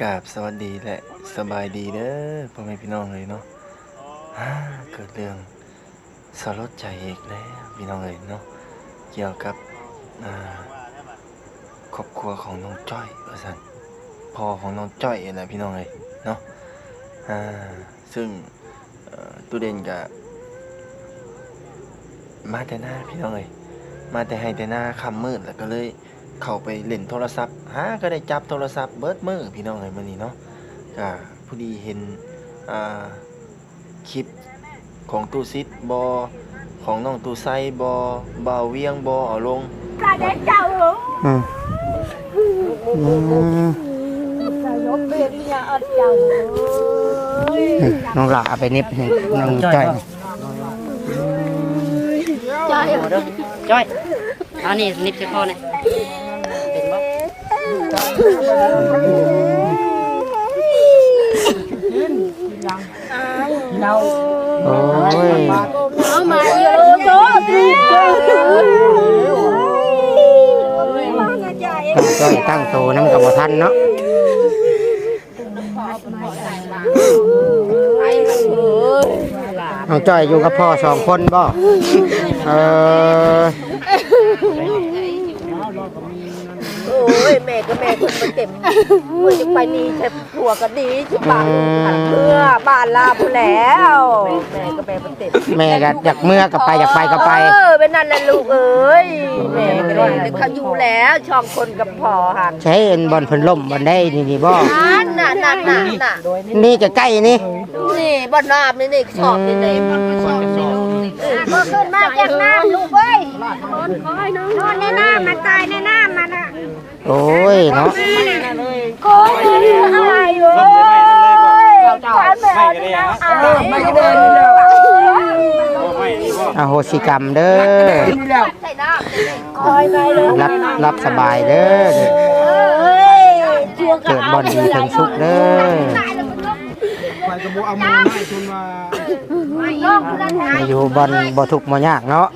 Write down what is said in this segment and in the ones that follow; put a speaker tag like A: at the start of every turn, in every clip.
A: กราบสวัสดีและสบายดีเด้อพ่อแม่พี่น้องเลยเนาะอ่าเกิดเรื่องสลดใจอีกแล้วพี่น้องเลยเนาะเกี่ยวกับอ่าครอบครัวของน้องจ้อยว่าสันพ่อของน้องจ้อยนั่นะพี่น้องเลยเนาะอ่าซึ่งตู้เด่นกับมาแต่หน้าพี่น้องเลยมาแต่ให้แต่หน้าคำมืดแล้วก็เลย เข้าไปเล่นโทรศัพท์หาก็ได้จับโทรศัพท์เบิดมือพี่น้องเลยมื้อนี้เนาะก็พอดีเห็นอ่าคลิปของตู้ซิดบอของน้องตู้ไซบอบาวเวียงบอเอาลง
B: Ra để chào hưởng
C: อืมอืม
B: Trời ơi, bên nhà ơn chào ơi
C: น้องหลาเอาไปนิบให้น้องจ้อย
B: Trời
D: โอ้เด้อจ้อยเอานี่นิบจะคอเนี่ยเป็นบ่
C: โอ้ย
B: Ở mà vô đó đi chơi
C: จ้อยตั้งโตน้ำกับบ่ทันเนาะน้องจ้อยอยู่กับพ่อสองคนบ่ เออ
B: Ôi mẹ cái mẹ con mà tìm Mới chụp bài đi chụp thùa cái đi chụp bà thằng mưa bà la phụ lẻo Mẹ cái mẹ mà tìm
C: แม่ก็อยากเมื่อกับไปอยากไปก็ไป
B: เออเป็นนั่นแหละลูกเอ้ยแม่ก็ได้แต่เขาอยู่แล้วช่องคนกับพ่อหัน
C: ใช้เอ็นบอลเพิ่นล่มบอลได้นี่นี่บ่
B: นั่นน่ะนั่นน่ะน่ะ
C: นี่ใกล้ๆนี่
B: นี่บ่อนน้ำนี่นี่ชอบนี่นี่ชอบนี่ก็ขึ้นมาจากน้ำลูกเอ้ยนอนในน้ำมันตายในน้ำมันอะ
C: โอ้ยเนาะ
B: โอ้ยอายเว้ยฉันไม่เอาที่น้ำอายไม่เดินเลย
C: อโหสิกรรมเด้อ
B: ใส่น้ำคอยไปเลย
C: รับรับสบายเด้อ
B: เอ้ยชัวร์
C: เกิดบอลดีถึงสุขเด้อ
E: ไปกระโบเอามือให้คุณมา
C: มาอยู่บอลบ่ทุกข์บ่ยากเนาะ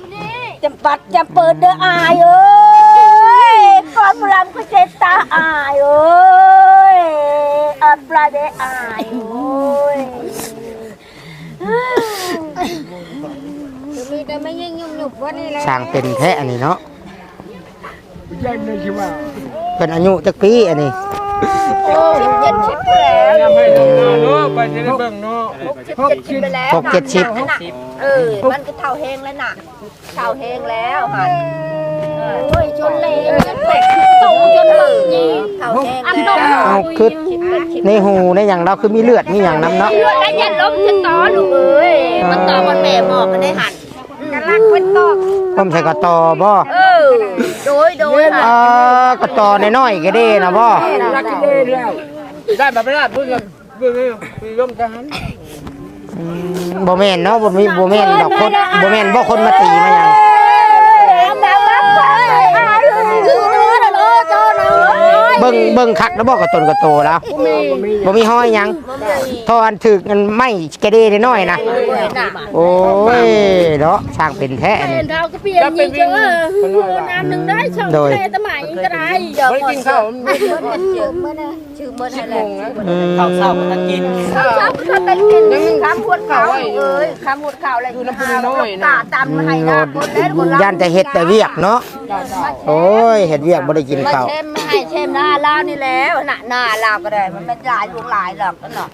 B: จำปัดจะเปิดเด้ออายเอ้ยก่ อนพรำก็เจตาอายเอ้ยอัปลาเดอายเอ้ย
F: มีแต่ไม่ยิ่งยุ่งหยุบวันนี้แหละ
C: สร้างเป็นแท้อันนี้เนาะ
E: ใช่เลยคิดว่า
C: เป็นอายุจักปีอันนี้
B: โอ้ย เจ็ดชิปแล้ว
E: ยังไม่ลงนาเนาะไปจะได้เบิ่งเนาะ
B: หกสิบเจ็ดชิปไปแล้ว
C: หกเจ็ดชิป
B: เออมันก็เท่าเฮงแล้วน่ะเท่าเฮงแล้วหัน
F: โอ้ยชนเลย
B: จนเป็ดโตจนหลืนี่เท่าเฮงแล้ว
C: เอาคือ
B: ชิปเป็ดชิป
C: ในหูในอย่างเราคือมีเลือดมีอย่างน้ำเนาะ
B: เลือดแล้วยันล้มจะต่อลูกเอ้ยมันต่อมันแม่หมอกกันได้หัน กันลักเป็นตอก
C: ผมใส่กระตอบ่
B: เออโดยโดย
C: เอ่อกระตอน้อยๆก็ได้นะบ่
E: รักที่ได้แล้วได้แบบไม่ได้เพิ่งเพิ่งมีร่มทหาร
C: อืมบ่แม่นเนาะบ่มีบ่แม่นดอกคนบ่แม่นบ่คนมาตีมาหยัง
B: แบบว่าไปคือเนื้อเด้อเจ้าเนาะ
C: เบิ่งเบิ่งคักแล้วบ่กระตนกระโตแล้วบ่มีห้อยหยังทอนถึกอันไม้กระเดน้อยๆนะโอ้ยเนาะช่างเป็นแท้อันนี้
F: เท้าก็เปลี่ยนยิงเจอน้ำหนึ่งได้ช่อง
C: โดย
F: ทะเลตะไหมก็ได้
B: เดี๋ยว
E: ไม่
B: หมด
E: กินข้าว
B: ชื่อมื่อนะชื่อมื่อนั่นแหละ
C: อืม
D: ข้าวเช้าก็ต้องกิน
B: ข้าวข้าวข้าวเป็นกินข้ามพวดข้าวเอ้ยข้ามพวดข้าวอะไรอยู่น้ำพุน้อยนะตาตำมาให้นะคนเล่นคน
C: ย่านแต่เฮ็ดแต่เวียกเนาะโอ้ยเฮ็ดเวียกบ่ได้กิน
B: มา
C: ข้าว
B: เชมมาให้เชมหน้าลาวนี่แล้วหน้าหน้าลาวก็ได้ มันไม่หลายลวงหลายหรอกนั่นหรอก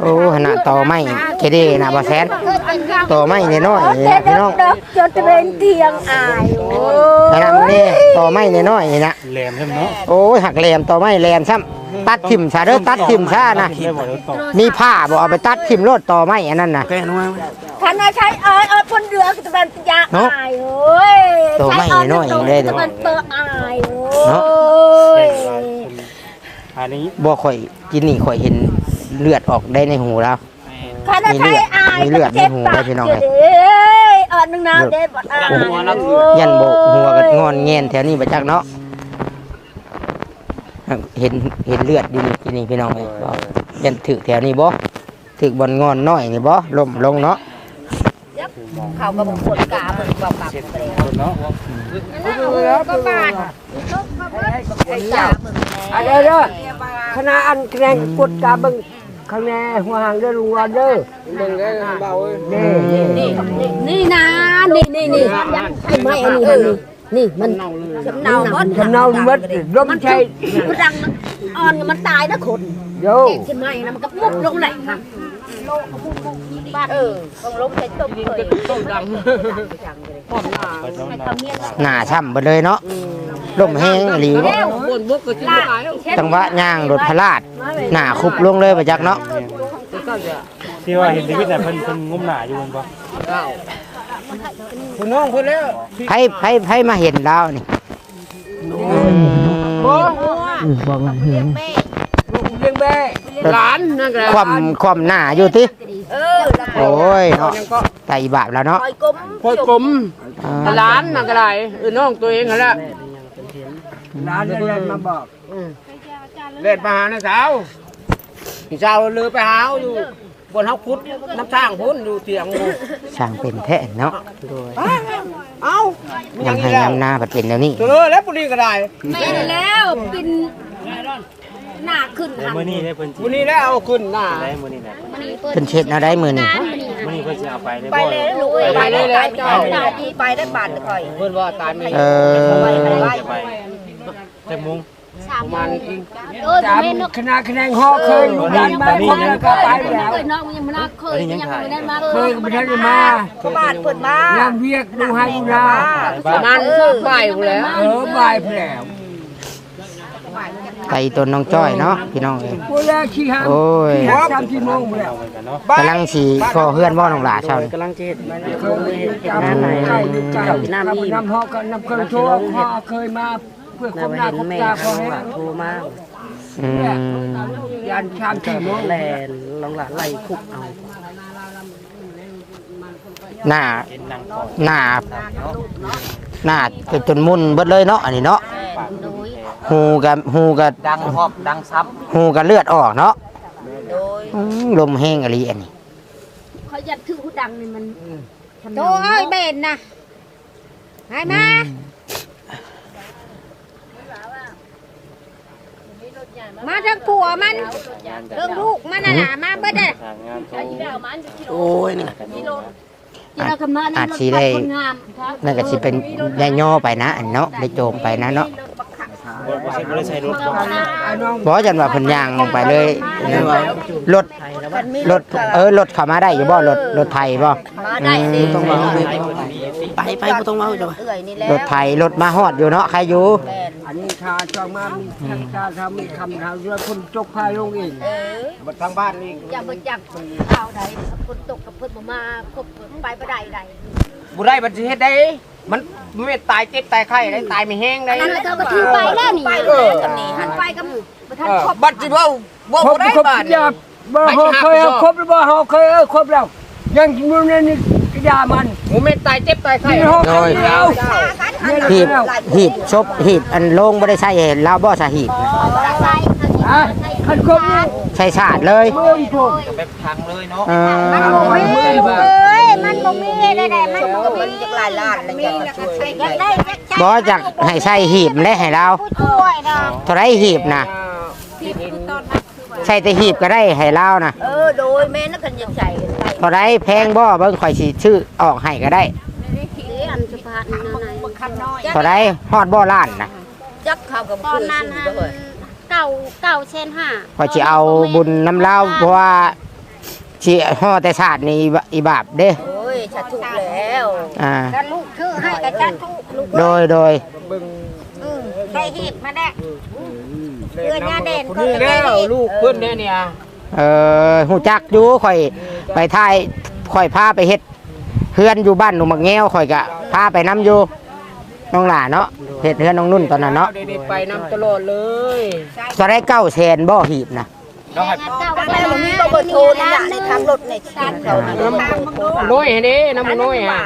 C: โอ้ขนาดต่อไม้กระเดนะบ่แซนต่อไม้น้อยๆนี่นะพี่น้อง
B: เด็กจนจะเป็นเตียงอายโอ้
C: ขนาดนี้ต่อไม้น้อยๆนี่นะ
E: แหลมใช่ไหมเนาะ
C: โอ้ยหักแหลมต่อไม้แหลมซ้ำตัดทิ่มซะเด้อตัดทิ่มซะนะ
E: ได้บอกแล้วต่อ
C: มีผ้าบ่เอาไปตัดทิ่มโลดต่อไม้อันนั้นน่ะ
E: แค่นู้น
B: ท่านอาใช้เอ้ยเอ้ยคนเรือก็จะเป็นยาอายเอ้ย
C: ตัวไม่น้อยๆเลยเดี๋
B: จะ
C: ยว
B: เป็นเตออายโอ้
C: เนาะ
B: ย
E: อันนี้
C: บ่ค่อยกินนี่ค่อยเห็นเลือดออกได้ในหูแล้ว
B: ท่านอาใช้อาย
C: มีเลือดมีหูได้พี่น้องเอ้ย
B: เอ้ยเออนึงน้ำเด็ดบดอาย
C: ยันโบกหัวกันงอนแงนแถวนี้บ่จักเนาะเห็นเห็นเลือดอยู่นี่ที่นี่พี่น้องเอ้ยบ่ยันถึกแถวนี้บ่ถึกบอลงอนน้อยนี่บ่ล้มลงเนาะ
B: ยับ เขาก็บอกคนกาเบิ่งเบากับเลย
F: ก็บาด
B: ไอ้จ่าเบิ่ง
E: อันเด้อเด้อคณะอันแกรงกดกาเบิ่งข้างแน่หัวหางเด้อลุงวันเด้อเบิ่งได้เบาเอ้ยนี่นี่
F: นี่นะนี่นี่นี่ไอ้ไม้อันนี้อันนี้นี่มัน
B: จำเนาหมด
E: จำเนาหมดลมใช่
B: มันดังอ่อนมันตายนะคน
E: โย
F: เด็กขึ้นมาแล้วมันก็ปุ๊บลงไหลครับ
B: บ้านเออต้องลงใส่ต้มเลยต้มดัง
C: หน้าช่ำไปเลยเนาะลมแห้งอีหลี
E: บนบกก็สิบ่ตายแล้ว
C: จังหวะย่างรถพลาด หน้าคุบลงเลยไปจักเนาะ
G: ที่ว่าเห็นชีวิตน่ะเพิ่นเพิ่นงมหน้าอยู่มันบ่
E: คุณน้องเพิ่นแล้ว
C: ไผไผไผมาเห็นเรานี่
E: บ่
C: บอกเห็น
E: เลี้ยงแม่หลานนั่นก็
C: ความความหน้าอยู่ติ
B: เออ
C: โอ้ยเนาะ
E: ยังก็
C: ใจบาปแล้วเนาะ
B: คอยกลม
E: พอยกลม
C: อ่า
E: หลานนั่นก็ได้เออน้องตัวเองนั่นแหละหลานเล่นมาบอกเล่นมาหาน้าสาวพี่สาวเลยไปหาอยู่บนเฮาคุดน้ำทางพุ่นอยู่เตียง
C: ช่างเป็นแท้เนาะ
E: เอ้า
C: ยำให้ยำหน้าบัดเป็นแล้วนี่
E: ตัวเลยแล้วปุรีก็ได้
F: แม่แล้วกิน หน้าขึ้น
G: แต่
F: หัน
G: มื้อนี้ได้เพิ่นสิ
E: ปุรีแล้วเอาขึ้นหน้า
G: ได้มื้อนี้น่ะ
C: เป็นเช็ดเอาได้มือนี่
G: มื้อนี้เพิ่นสิเอาไปได้
B: ไป
G: บ่
B: เลยลูกเอ้ยไปเลยตายตายดีไปได้บาทคอย
E: เพิ่นว่าตายไม่
C: เออ
G: จะไปแต่มุง
E: ประมาณ
F: เออ
E: จาม
F: แม่นก
E: คณะคะแนนฮอเคยดันมาพบแล้วก็ไปแล้ว
F: เคยน้องยังมาเคยยังไม่ได้มา
E: เคยก็ไม่ทันได้มา
B: ก็บาทเปิดมา
E: งานเวียกดูให้ดูนา
G: ประมาณ
E: บ่ายแล้วเออบ่ายแล้ว
C: ไก่ตัวน้องจ้อยเนาะพี่น้องเอ้ย
E: กูแล้วขี้ห้าม
C: โอ้ย
E: ขี้ห้ามสามสี่โมงแล้ว
G: เหมือนกันเนาะ
C: กำลังสีคอเฮือนบ่น้องหลาเช้านี่
D: กำลังจะเฮ็ด
E: เคยจำได้อยู่ไกลน้ำน้ำฮอก็น้ำเคยโทรฮอเคยมาเพื่อค
D: น่าน
E: บห
D: มา
E: น้า
D: เห็น
E: คบ
D: แม่
E: ตา
D: เขา
E: เขาให้
D: ว่าโทรมา
C: อืม
E: ยันชามสี่โมง
D: แลนลองละไล่คุกเอา
C: หน้า
G: เห็นนางก่อน
C: หน้าหน้าเป็นจนมุนเบิดเลยเนาะอันนี้เนาะ หูกับหูกับ
E: ดังพอบดังซับ
C: หูกับเลือดออกเนาะ
B: โดย
C: อืมลมแห้งอะไรอันนี้
F: เขายัดถือหูดังนี่มันโตเอ้ยเบนนะให้มามาทั้งผัวมันเรื่องลูกมันน่ะนะมาเบิดอะ
G: ทางงานโต
C: โอ้ยนี่
F: ที่เราคำนั้น
C: อาจสิได้
F: คนงามครับ
C: นั่นก็สิเป็นยาย่อไปนะอันเนาะได้โจมไปนะเนาะ
G: บ่บ่ใช่บ่ได้ใช้รถบ่
E: ไอ้น้อง
C: บ่จันว่าเพิ่นย่างลงไปเลยรถรถเออรถเข้ามาได้อยู่บ่รถรถไทยบ่
B: มาได้สิ
C: ต้องมา
D: ไปไปบ่ต้องเว้าจ้ะ
B: เอื่อยนี่แหละ
C: รถไทยรถมาฮอดอยู่เนาะใครอยู่
E: อันนี้ชาจองมามีชาทำมีคำทำด้วยคนจกพายลงเอง
B: เออ
E: บัดทางบ้านนี่
F: อย่าไปจับข้าวใดฝนตกกับเพิ่นบ่มาคบไปบ่ได้ใด
E: บุได้บัดสิเฮ็ดได้ มันไม่ตายเจ็บตายไข้ได้ตายไม่แห้งได้
F: นั่นแหละเธอก็ถือไปแล้วนี่
B: ไปเลยกับนี่หัน
F: ไปกับบ่ทัน
E: เออ
F: ครบ
E: บัดสิเว้าเว้าบ่ได้บาดนี่บ่เฮาเคยเอาครบหรือบ่เฮาเคยเออครบแล้ว ยังอยู่ในนี่กระยามันผมไม่ตายเจ็บตายไข้เฮาเคยเอา
C: หีบหีบชบหีบอันโล่งบ่ได้ใช้เห็นลาวบ่ใส่หีบ
E: อะคันครบนี่
C: ใช้ชาติเลย
E: เบิ่งพุ่น
C: เออ
B: เอ้ยมัน บ่มีได้ได้มันบ่มีจักหลายล้านแล้วจะช่วยอยากได้จัก
C: บ่จักให้ใส่หีบและให้เรา
B: ช่วยเนาะ
C: เท่าไรหีบนะใส่แต่หีบก็ได้ให้เรานะ
B: เออโดยแม่นักกันยังใส่ใส่
C: เท่าไรแพงบ่เบิ่งข่อยสิชื่อออกให้ก็ได้
F: อันสะพานนั่นไหน
B: คันน้อย
C: เท่าไรฮอดบ่ล้านนะ
B: จักเข้ากับ
F: ตอนนั้น
B: ซื้อเลย
F: เก่าเก่าเช่นห้า
C: ข่อยสิเอาบุญน้ำเล่าเพราะว่าสิฮอดแต่ชาตินี้อีบาปเด้
B: โอ้ยชัดถูกแล้ว
C: อ่า
B: ถ้าลูกคือให้กับชัดถูกลูก
C: โดยโดย
B: อืมได้หีบมาแน่เพื่อนยาเด่นก็
E: นี่
B: ได้
E: แล้ว
B: หีบ
E: ลูกเพิ่นเนี่ยเนี่ย
C: เอ่อฮู้จักอยู่ข่อยไปถ่ายข่อยพาไปเฮ็ดเฮือนอยู่บ้านหนูมักแง้วข่อยก็พาไปนํอยู่น้องหล่าเนาะเฮ็ดเฮือนน้องนุ่นตอนนั้นเนาะ
E: เด็กๆไปนำตลอดเลย
C: จะได้เก้าแสนบ่หีบนะ
F: เก่า
B: แม่ผมมีเบอร์โทรนี่นะในทางรถในทางเขานี่
E: น้อยให้เด้น้ำน้อยฮะ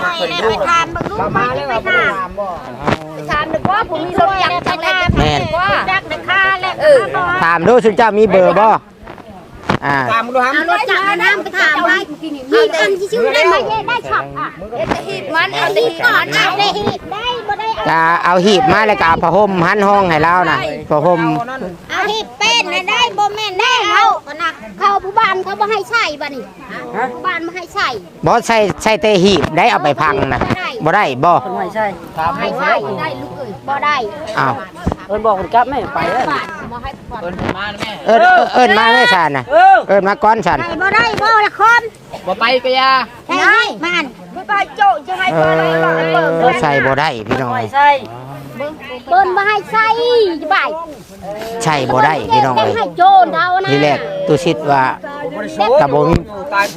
B: ไม่ได้ไปทานบางลูกมาแล้วไปทานไปทานนึกว่าผมมีรถยังจังเลย
C: แม่น
B: ว่าจักในค่าแล้วเออ
C: ถามดูสุเจ้ามีเบอร์บ่อ่า
E: ตามมึงดูฮะ
F: เอารถจักรมาน้ำไปถามไว้มีอันที่ชื่อได้ไหมได้ช็อปอะมันเอาตีก่อนเอาได้ได้บ่ได้
C: จะเอาหีบมาแล้วก็เอาผ้าห่มหันห้องให้เรานะผ้าห่ม
F: เอาที่เป็นนะได้ บ่แม่นได้เอานักเข้าผู้บ้านเขาบ่ให้ใส่บ่นี่ผู้บ้านบ่ให้ใส่
C: บ่ใส่ใส่แต่หีบได้เอาไปพังนะบ่ได้บ่
D: ไม่ใช่
F: ให้ใส่ได้ลูกเอ้ยบ่ได้
C: อ้าว
D: เอิ้นบอกคนกลับไม่ไปเลย
F: บ้านบ่ให้ก่อน
E: เอิ้นมาแม่
C: เอิ้นเอิ้นมาเลยฉันน่ะเอิ้นมาก่อนฉัน
F: ได้บ่ได้บ่ละคน
E: บ่ไปก็ยา
F: ใช่มันบ่ไปโจจะให้
C: เอ
F: บ่ได้บ่ให้เปิด
C: อใส่บ่ได้พี่น้องเอ้ย
D: ใช่
F: เปิ้นบ่ให้ใส่จะไป
C: ใช่บ่ได้พี่น้องเอ้ย
F: ให้โจรเอานะ
C: ทีแรกตุชิดว่ากับผม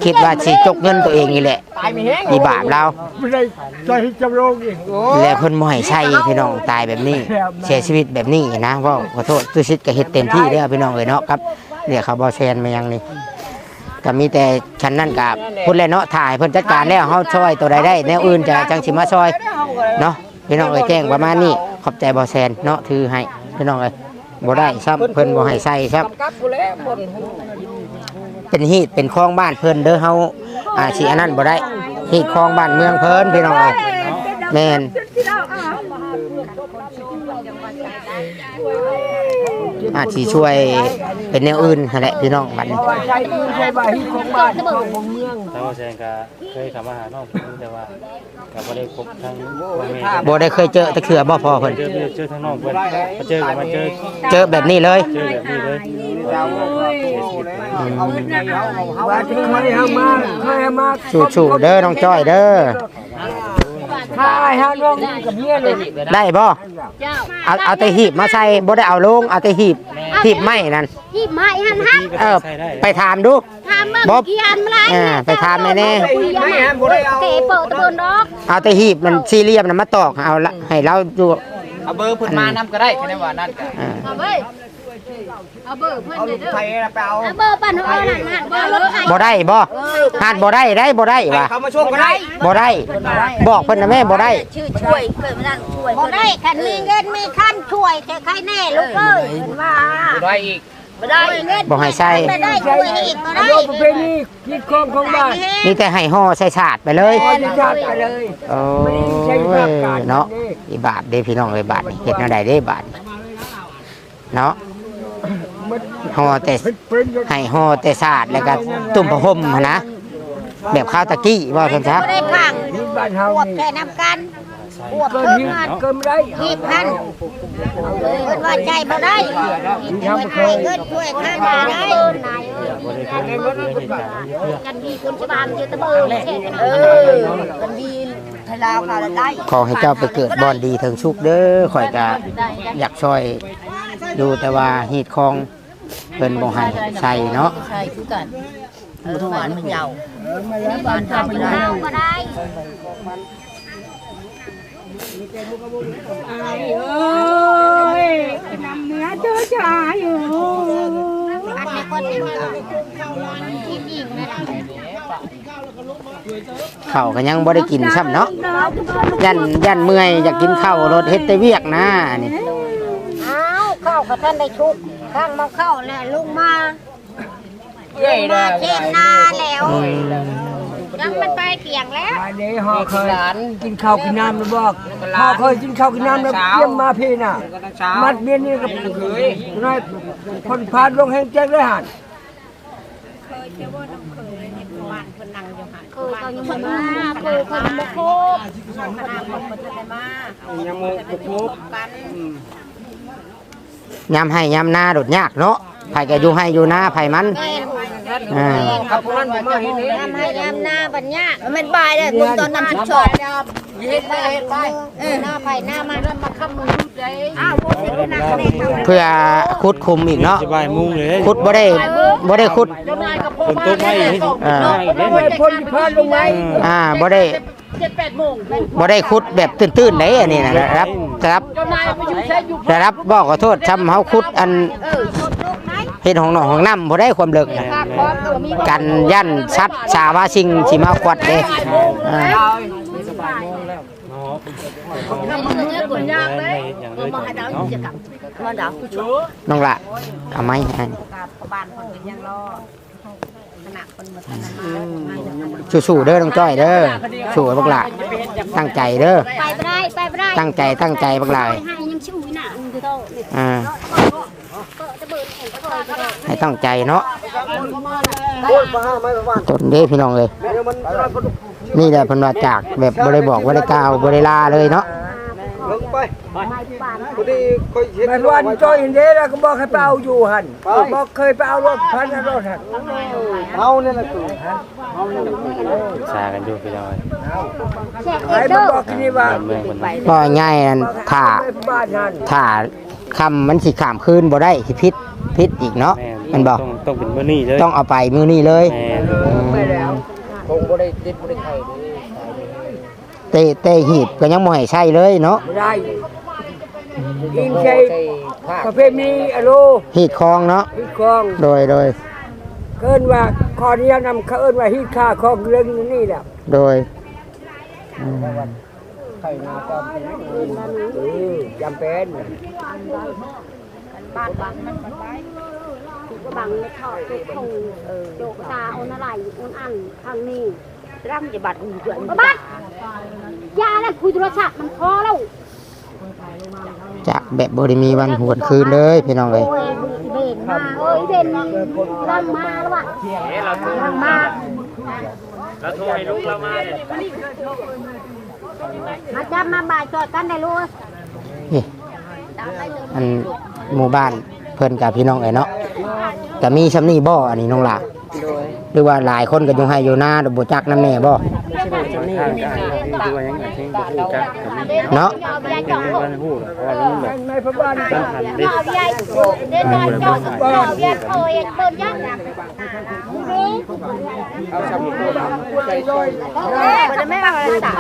C: คิดว่าสิจกเงินตัวเองนี่แหละ
E: ตายมีแห้ง
C: มีบาปเรา
E: ไม่ได้ใจจำลองอีกโอ้
C: แล้วเพิ่นบ่ให้ใช่พี่น้องตายแบบนี้เสียชีวิตแบบนี้นะเว่าขอโทษตุชิดก็เฮ็ดเต็มที่เด้อพี่น้องเอ้ยเนาะครับเรียกเขาบ่แซนมายังนี่ก็มีแต่ฉันนั่นกับพุ่นแหละเนาะถ่ายเพิ่นจัดการแล้วเฮาช่วยตัวใดได้แนวอื่นจะจังสิมาช่วยเนาะ พี่น้องเอ้ยแจ้งประมาณนี้ขอบใจบ่แซนเนาะถือให้พี่น้องเอ้ยบ่ได้ซ้ำเพิ่นบ่ให้ใส่ครับ
E: กลับกูแล้วบน
C: เป็นฮีดเป็นคลองบ้านเพิ่นเด้อเฮาอ่าสีอันนั้นบ่ได้ฮีดคลองบ้านเมืองเพิ่นพี่น้องเอ้ยแม่นอา จสิช่วยเป็นแนวอื่นนั่นแหละพี่น้องบัดนี้
E: ใช่คือใช่บ่ที่ของบ้านของเมือง
G: แต่ว่าแซงก็เคยเข้ามาหาน้องผมแต่ว่าก็บ่ได้พบทั้งพ่อแม่
C: บ่ได้เคยเจอแตะเขือบ่พอเพิ่น
G: เจอเจอทั้งน้องเพิ่นมาเจอกันมาเจอ
C: เจอแบบนี้เลย
G: เจอแบบนี้เลย
E: ว่าที่เคยเฮามาเคยเฮามา
C: สู้ๆเด้อน้องจ้อยเด้อ
E: ถ้าให้เฮาน้องกับเมียเลย
C: ได้บ่
F: เจ้า
C: เอาเอาแต่หีบมาใส่บ่ได้เอาลงเอาแต่หีบหีบไม้นั่น
F: ที่ไม้หันฮัก
C: เออไปถามดู
F: ถามว่ากี่อันมาไร
C: อ่าไปถามแม่แน่
F: คุยยังไงเตะเปิดตะเบินดอก
C: เอาแต่หีบมันสี่เหลี่ยมน่ะมาตอกเอาละให้เราดู
E: เอาเบอร์เพิ่นมานำก็ได้แค่นั้นว่านั่นก็
C: อ่า
F: เอาเว้ยเอาเบอร์เพื่อน
E: เอา
F: เล
E: ลู
F: ย
E: ก
F: เด้อ
E: ไทยไปเอา
F: เอา เบอร์ปั่นเอาหนังหันเบอร์รถไถ
C: บ่ได้บ่หาดบ่ได้ได้บ่ได้ว่ะ
E: เขามาช่วงก็ได้
C: บ่ได้ บอกเพิ่นนะแม่บ่ได้
B: ชื่อช่วยเกิดมานั่งช่วย
F: บ่ได้คันมีเงินมีขั้นช่วยแต่ใครแน่ลูกเอ้ยว่า
E: ได้อีก
B: ไม่ได้
F: เงิน
C: บ่ให้ใส่
F: ไม่ได้ช่วยอีกบ่ได้
E: โลกประเพณีคิดครองของบ้าน
C: มีแต่ให้ห่อใส่ถาดไปเลย
E: ขออนุญาตไปเลย
C: โอ้ยเนาะอีบาปเด้พี่น้องเอ้ยบาปนี่เฮ็ดแนวใดเด้บาปนี่เนาะ ห่อแต่
E: เพิ่นก็
C: ให้ห่อแต่ถาดแล้วก็ตุ่มผ้าห่มหั้นนะแบบข้าวตะกี้ว่าซั่นซะ
F: บ่ได้ขัง
E: ที่บ้านเฮา
F: บวบ
E: นี่
F: แค่นำกันบวบ
E: เกิน
F: เพิ่ม
E: ที่
F: หัน
E: เกินไม่ได้
F: หีบพันเพิ่นว่าใจบ่ได้ช่วยให้เงินช่วยข้างบ่ได้นาย
G: บ่ได้เคยเจอเหตุการณ์นี้เพื่อ
F: กันดีคนชบานเจอตะเบิงเช่น
B: เออมันดีไทยลาวค่ะได้
C: ขอให้เจ้าไปเกิดบอนดีถึงสุขเด้อข่อยก็อยากช่วยอยู่แต่ว่าฮีดคอง เพิ่นบ่ให้ใส่เนาะ
B: ใช่คือกันเออหวานมันยาวบ้านทำไม่ได้
F: ข้าวก็ได้อันนี้คนที่มาที่หญิงนะ
C: ข้าวก็ยังบ่ได้กินซ้ำเนาะยันยันเมื่อยอยากกินข้าวรถเฮ็ดแต่เวียกนะนี่
F: อ้าวเข้ากับท่านได้ชุก ข้างมาเข้าแล้วลุงมา
E: เอ้ย
F: มา
E: นะ
F: เช่นนาแล้วยังมันไปเปียงแล้ว
E: อันนี้ฮอเคยกินข้าวกินน้ำแล้วบอกฮอเคยกินข้าวกินน้ำแล้วเยี่ยมมาพี่น่ะ มัดเบี้ยนี่กับเคยน้อยคนพาดลงแห่งแจ้งได้หัน
F: คือเขายังไม่มาคือเขายังไม่ครบ
E: ยังโมกระพุก
C: ยา มให้ยามหน้าโดดยากเนาะไผก็อยู่ให้อยู่หน้าไผมันอ่า
E: ครับพวกนั้นผมมาเห็นนี่
F: ยำให้ยำหน้าบัญญา
B: มันบายเลยมึงตอนนั้นชุดชอบ
F: เฮ็ดไปเฮ็ดไปเออหน้าไปหน้ามันมาคำมือใจอ้าวพูดสิหน้าคะแนน
C: เพื่อคุดคุมอีกเนาะ
G: สบายมุ้งเลย
C: คุดบ่ได้บ่ได้คุด
G: ฝนตกไหมนี่
C: อ่า
E: แล้วไอ้พ่นที่พาดลงไหม
C: อ่าบ่ได้ บ่ได้คุดแบบตื้นๆได้อันนี้นะครับครับนะครับบอกขอโทษทำเฮาคุดอัน
F: เออชดลูกไหม
C: เฮ็ดของน้องของน้ำบ่ได้ความเลิกนะ
F: ภาคพร้อมตัวมี
C: กันยันซัดสาวาชิงสิมาควัดเด้อ่า
G: เนาะ
F: เงินคนยากเลย
G: อย่างเลยก่อนเนาะ
B: มาดาวผู้ชม
C: น้องละเอาไหมอัน
B: กับบ้านคนเป็นยังรอ
C: สู้ๆเด้อน้องจ้อยเด้อสู้บักหละตั้งใจเด้อ
F: ไปบ่ได้ไปบ่ได้
C: ตั้งใจตั้งใจบักหละ
F: ให้ยังชิวหน้าคือโตนี่
C: อ่า
F: จะเบิดแข่งก็ถอยบ่ได้
C: ให้ตั้งใจเนาะต้นเด้พี่น้องเลยนี่แหละเพิ่นว่าจากแบบบ่ได้บอกบ่ได้กล่าวบ่ได้ลาเลยเนาะ
E: ลงไป
F: ไม่ป่าน
E: พอดีค่อยเห็น
H: แม่นวันจ้อยอินเดียแล้วก็บอกให้ไปเอาอยู่หันบอกเคยไปเอารถพันธุ์รถหัน
E: เอาเนี่ยแหละคือ
G: ชากันอยู่พี่น้อง
F: แช่
H: ใคร
F: เอ็ด
H: มา
F: เด้อ
H: บอกที่นี่ว่า
G: เมืองคนนี้
C: ก็ง่ายนั่นถ้า
H: ไปบ้านหัน
C: ถ้าคำมันสิข้ามคืนบ่ได้สิพิษพิษอีกเนาะ
G: แม่
C: แมันบอก
G: ต้องต้องเป็นมื้อนี้เลย
C: ต้องเอาไปมื้อนี้เลย
G: แม่
H: ไปแล้ว
E: คงบ่ได้ติดบ่ได้ไข่เด้
C: เตะเตะหีบก็ยังบ่ให้ใช้เลยเนาะ
H: ไม่ได้อินใช่ประเภทมีอโล
C: หีดคลองเนาะ
H: ฮิตคอง
C: โดยโดย
H: เกินว่าขอนี้นำเขาเอิ้นว่าฮิตค่าของเรื่องนี้แหละ
C: โดยอืม
E: ไข่นาตามที่
H: เออจำเป็น
F: บ้านบังมันบังในทอดทุกทงโจกตาโอนอะไรโอนอันทางนี้ ร่ำจะบัดเกินบัดยาแล้วคุยโทรศัพท์มันพอแล้ว
C: จากแบบบ่ได้มีวันหวนคืนเลยพี่น้องเลย
F: โอ้ยเบนมาเอ้ยเบนรังมาแล้วว่ะรังมา
G: แล้วโทรให้ลูกเรามาเนี่ย
F: มาจับมาบ่ายจอดกันได้รู้
C: นี่อันหมู่บ้านเพิ่นกับพี่น้องไอ้เนาะก็มีซำนี้บ่อันนี้น้องหล่ะหรือว่าหลายคนก็อยู่ให้อยู่หน้าบ่จักน้ำแน่บ่
G: ทางการที่ว่ายังไงที่บ่ฮู้จักก็มี
C: เนาะ
G: ยังบ่ทันฮู้หรอกเพราะว่ามันแบบ
H: ในพระบ้าน
G: มันหันเด้
F: เอาใหญ่เดินนอนจอดเอาใหญ่โอยเปิดยักษ์นี่
E: เอาสมุดตัวใจช่วย
F: มันไม่เอาอะไรตา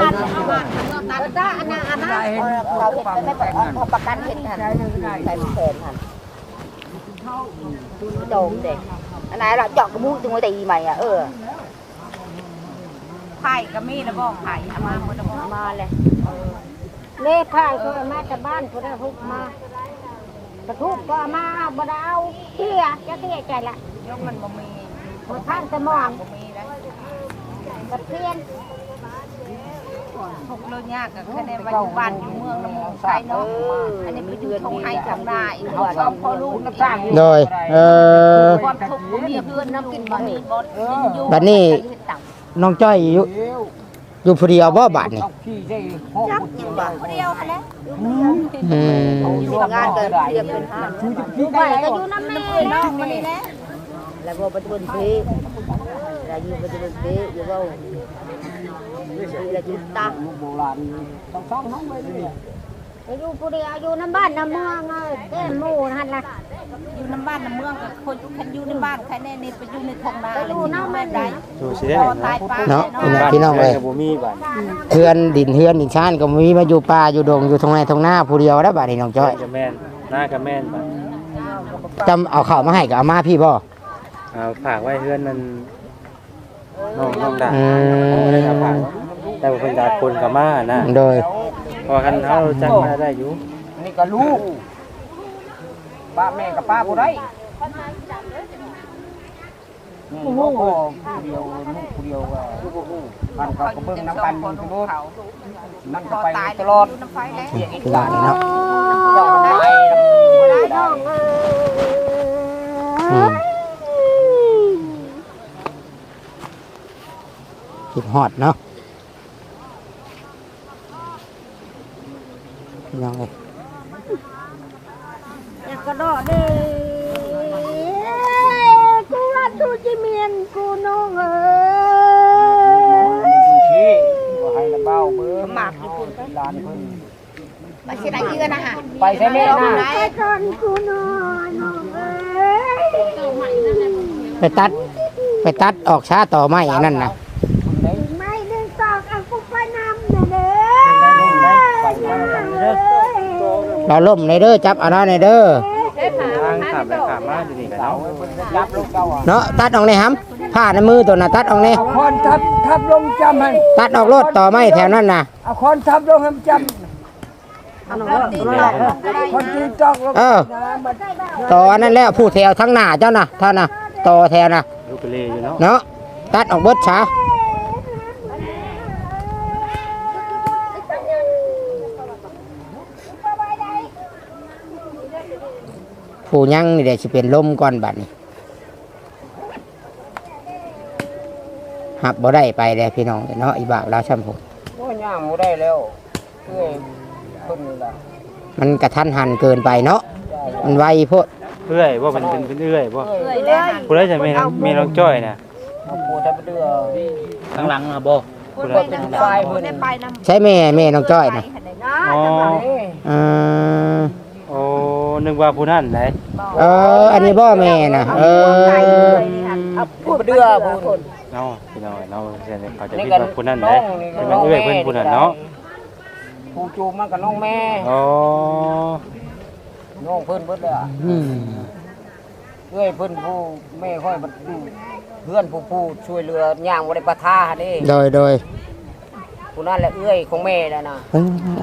F: ตาตาอันนั้นอันนั้นเขาไม่เขาประกันเห็นทันใส่แขนทันโดงเด็กอั นไหนเราเจาะกระมุ้งตรงตีใหม่อะเออ
B: ไผ่ก็มีแล้วบอกไผ่เอามาหมดแล้วบอก
F: มาเลยเล่ไผ่ก็มาจากบ้านก็ได้ทุกมาประทุกก็มาบ่ได้เอาเที่ยจะเที่ยใจละ
B: ยกมันบ่มี
F: หมดท่านสมอง
B: บ่มีแล้ว
F: กระเพียน
B: ทุกเรื่องยากก็แค่ในปัจจุบันอยู่เมืองน้ำมูกไทยเนาะอันนี้คืออยู่ทงไทยทำได้เขาชอบพ่อลูกน้ำตาล
C: โดยเอ่อ
B: ความทุกข์บ่มีเพื่อนน้ำกินบ่มีบ่อยู่
C: บัดนี้น้องจ้อยอยู่อยู่ผู้เดียวบ่บาดนี่
E: ขี้ได้ห้อง
B: จับกินบ่เดียวค่ะแล้ว
C: อืม
B: งานก็เรียบเป็นห้าง
F: ลูกไปก็อยู่น้ำแม่
B: น้
F: เนา
B: องมานี่แหละ
F: แล้วก็ปัจจุบันเพแล้วอยู่ปัจจุบันเพอยู่ว่าแล้วอยู่ตา
E: โบราณต้องซ่องน้องไว้นี่
F: อยู่ผู้เดียวอยู่น้ำบ้านน้ำเมืองเต้นหมู่นั่นล่ะ
B: อยู่น้ำบ้านน้ำเมืองกับคนคันอยู่ในบ้านใครแน่นี่ไปอยู่ในทงนา
F: ไปอยู่น้ำมันได้
G: ดูสิได้
B: พอตายไป
C: เนาะพี่น้องพี่น้องเลย
G: ก็บ่มีบาด
C: เพื่อนดินเพื่อนดินชานก็มีมาอยู่ป่าอยู่ดงอยู่ตรงไหนตรงหน้าผู้เดียวแล้วบาดนี้น้องจ้อย
G: ก็แม่นหน้าก็แม่นบาด
C: จำเอาข้าวมาให้ก็เอามาพี่บ่
G: เอาฝากไว้เพื่อนมัน น้องน้องดา
C: อื
G: บ่ได้เอาฝาก
C: ม
G: แต่ว่าเพิ่นดาคนก็มานะ
C: โดย
G: เพอคันเฮาจังมาได้อยู่
E: นี่ก็ลูกป้าแม่กับป้าบ่ได้นี่ลูกผู้เดียวลูกผู้เดียวก็มันก็เบิ่งน้ำกันอยู่ตลอดนั่น
B: พ
E: ก็
B: อ
E: ไป
B: ตาย
E: ตลอด
B: น้ำไฟแล้ว
C: พี่น้องนี่เนาะ
E: เจ้าน้ำไป
F: น้องเอ
C: อืม คิดฮอดเนาะพี่น้องเลย
F: อยากกระโดดดิกูรักกูจิเมียนกูน้องเอ้ย
E: ที่ก็ให้ละเบ้าเบิ่งหมากหลานเพิ่น
B: ไปสิได้ยืนนะฮะ
E: ไปใช่ไหมนะ
F: ไปก่อนกูนอนน้องเอ้ย
C: ไปตัด ไปตัดออกช้าต่อไม้อย่างนั้นนะ
F: ไม่ได้ตอกเอากูไปนำนะเด้อ
C: เราล่มในเด้อจับเอาเนาะในเด้อ
G: ทางขับไปขับมาอยู่นี่กันเนาะ
E: ยับลูกเจ้าอะ
C: เนาะตัดออกในห้ำผ้าในมือตัวน่ะตัดออกใน
H: เอาคอนทับทับลงจำให้
C: ตัดออกรถต่อไม้แถวนั้นนะ
H: เอาคอนทับลงให้มันจำคนตีตอกลง
C: เออ
H: นะมัน
C: ต่ออันนั้นแล้วผู้แถวทั้งหน้าเจ้าน่ะเท่าน่ะต่อแถวน่ะ
G: ลกเรอยู่เนาะ
C: เนาะตัดออกเบิดช้า ผู้ยังนี่เดี๋ยวสิเป็นลมก่อนบัดนี้หับบ่ได้ไปเลยพี่น้องเนาะอีบ่าวเราวช่ำผม
E: โอ้ยย่างบ่ได้แล้วเอ้ยเพิ่นนี่ล่ะ
C: มันกระทันหันเกินไปเนาะมันไวโพด
G: เอื้อยบ่เป็นเป็นเป็นเอื้อยบ่
E: เอ้ย
G: ผู้ใดจะมีน้องมีน้องจ้อยน่ะ
E: เอาปูแต่บ่เดือ
G: ข้างหลังน่ะบ่
E: เพิ่นเป็นไฟเพิ่น
C: ใช่แม่แม่น้องจ้อยนะ
G: อ๋อ
C: เออ
G: โอ้ นึกว่าผู้นั้นไหน
C: เออ อันนี้บ่แม่นะเออ
E: บ่เดือพุ่น
G: เนาะพี่น้องเนาะเสียงเขาจะ
E: นี่
G: คิด
E: ก็
G: ว่าผู้นั้น
E: น้
G: ไหน
E: องนี่ก็
G: เป็น
E: น้อง
G: เอื้อย
E: แม่
G: เพิ่นผู้นั้นเนาะ
E: ผู้จูบมันก็น้องแม่
G: อ๋อ
E: น้องเพิ่นเบิดเลยอะ
C: อืม
E: เอ้ยเพิ่นผู้แม่ค่อยบัดเพื่อนผู้ผู้ช่วยเหลือย่างบ่ได้ปะทาหาเด้
C: โดยโดย
E: ผู้นั้นแหละเอ้ยของแม่แล้วนะ
C: เอ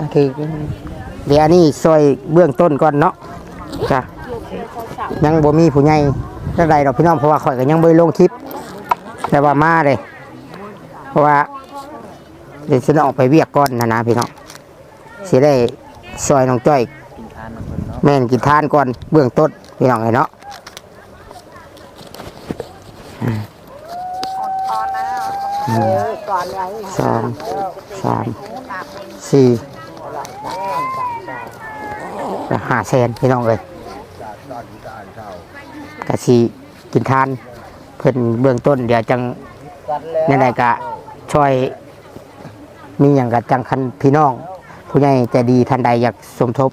C: อคือเดี๋ยวอันนี้ซอยเบื้องต้นก่อนเนาะ จ้ะยังบ่มีผู้ใหญ่เท่าใดดอกพี่น้องเพราะว่าข่อยก็ยังบ่ได้ลงคลิป แต่ว่ามาเลยเพราะว่าเดี๋ยวฉันออกไปเวียกก่อนนะนะพี่น้องสิได้ซอยน้องจ้อยแม่นกินทานก่อนเบื้องต้นพี่น้องเลยเนาะสองสามสี่ ห้าแสนพี่น้องเลยกะสีกินทานเพิ่นเบื้องต้น เดี๋ยวจัง
E: กันแล้ว
C: ในกะช่วยมีอย่างกะจังคันพี่น้อง ผู้ใหญ่ใจดีท่านใดอยากสมทบ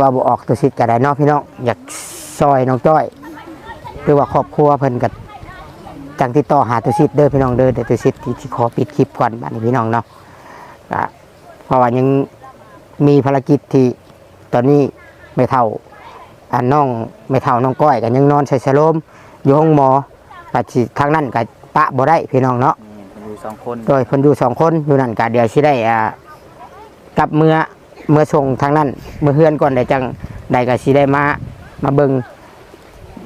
C: ว่าบ่ออกตัวสิทธิ์ก็ได้นาะพี่น้อง อยากซอยน้องจ้อยหรือว่าครอบครัวเพิ่นก็จังติดต่อหาตัวสิทธิ์เด้อพี่น้องเด้อเดี๋ยวตัวสิทธิ์ที่ขอปิดคลิปก่อนบัดนี้พี่น้องเนาะเพราะว่ายัง มีภารกิจที่ตอนนี้ไม่เท่าอันน้องไม่เท่าน้องก้อยกันยังนอนใส่สโลมอยู่ห้องหมอปัจจิทางนั้นก็ปะบ่ได้พี่น้องเนาะ
G: นี่อยู่สองคน
C: โดยเพิ่นอยู่สองคนอยู่นั่นก็เดี๋ยวสิได้อ่ากลับเมื่อเมื่อส่งทางนั้นเมื่อเฮือนก่อนได้จังได้ก็สิได้มามาเบิ่ง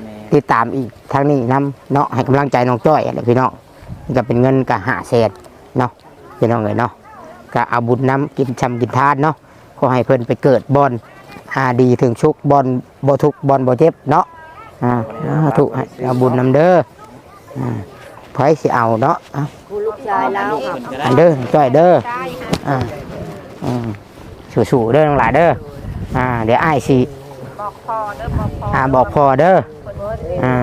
G: แม่
C: ติดตามอีกทางนี้นํเนาะให้กำลังใจน้องจ้อยอะไรพี่น้องนี่ก็เป็นเงินก็หาแสนเนาะพี่น้องเลยเนาะก็เอาบุญน้ำกินชำกินทานเนาะ ขอให้เพิ่นไปเกิดบอนอาดีถึงชุกบอนบ่ทุกบอนบ่เจ็บเนาะอ่าถูกเอาบุญนำเด้ออ่าไผสิเอาเนาะอะ
B: ลูกชายแล้วครับ
C: อันเด้อจ้อยเด้ออ่าอืมสู้ๆเด้อทั้งหลายเด้ออ่าเดี๋ยวอ้ายสิบอกพอเด้อบอกพออ่าบอกพอเด้ออ่า